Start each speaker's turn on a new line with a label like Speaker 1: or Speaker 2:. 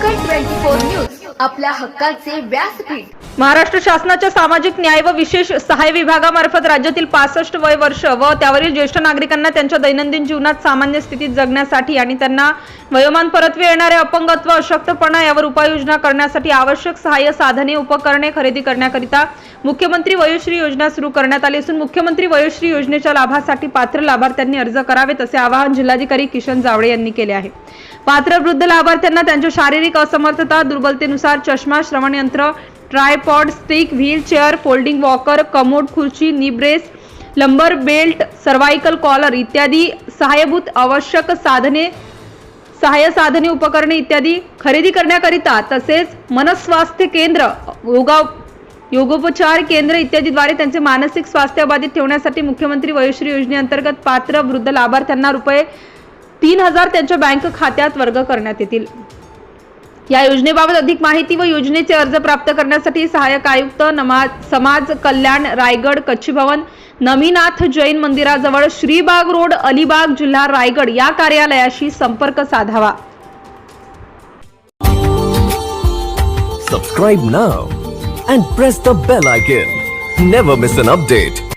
Speaker 1: Four news आपल्या हक्काचे व्यासपीठ.
Speaker 2: महाराष्ट्र शासनाच्या सामाजिक न्याय व विशेष सहाय्य विभागामार्फत राज्यातील पासष्ट वय वर्ष व त्यावरील ज्येष्ठ नागरिकांना त्यांच्या दैनंदिन जीवनात सामान्य स्थितीत जगण्यासाठी आणि त्यांना वयोमान परत्वे येणारे अपंगत्व अशक्तपणा यावर उपाययोजना करण्यासाठी आवश्यक सहाय्य साधने उपकरणे खरेदी करण्याकरिता मुख्यमंत्री वयोश्री योजना सुरू करण्यात आली असून मुख्यमंत्री वयोश्री योजनेच्या लाभासाठी पात्र लाभार्थ्यांनी अर्ज करावेत असे आवाहन जिल्हाधिकारी किशन जावळे यांनी केले आहे. पात्र वृद्ध लाभार्थ्यांना त्यांच्या शारीरिक असमर्थता दुर्बलतेनुसार चष्मा श्रवणयंत्र tripod stick wheelchair folding walker commode खुर्ची knee brace lumbar belt cervical collar इत्यादी सहाय्यभूत आवश्यक साधने सहाय्य साधने उपकरणे इत्यादी खरेदी करण्याकरिता तसेच मनस्वास्थ्य केंद्र योगा योगोपचार केंद्र इत्यादीद्वारे त्यांचे मानसिक स्वास्थ्य अबाधित ठेवण्यासाठी मुख्यमंत्री वयोश्री योजनेअंतर्गत पात्र वृद्ध लाभार्थ्यांना रुपये तीन हजार त्यांच्या बँक खात्यात वर्ग करण्यात येतील. या योजनेबाबत अधिक माहिती व योजनेचे अर्ज प्राप्त करण्यासाठी सहाय्यक आयुक्त नमाज समाज कल्याण रायगड कच्छी भवन नमीनाथ जैन मंदिराजवळ श्रीबाग रोड अलिबाग जिल्हा रायगड या कार्यालयाशी संपर्क साधावा.
Speaker 3: Subscribe now and press the bell icon never miss an update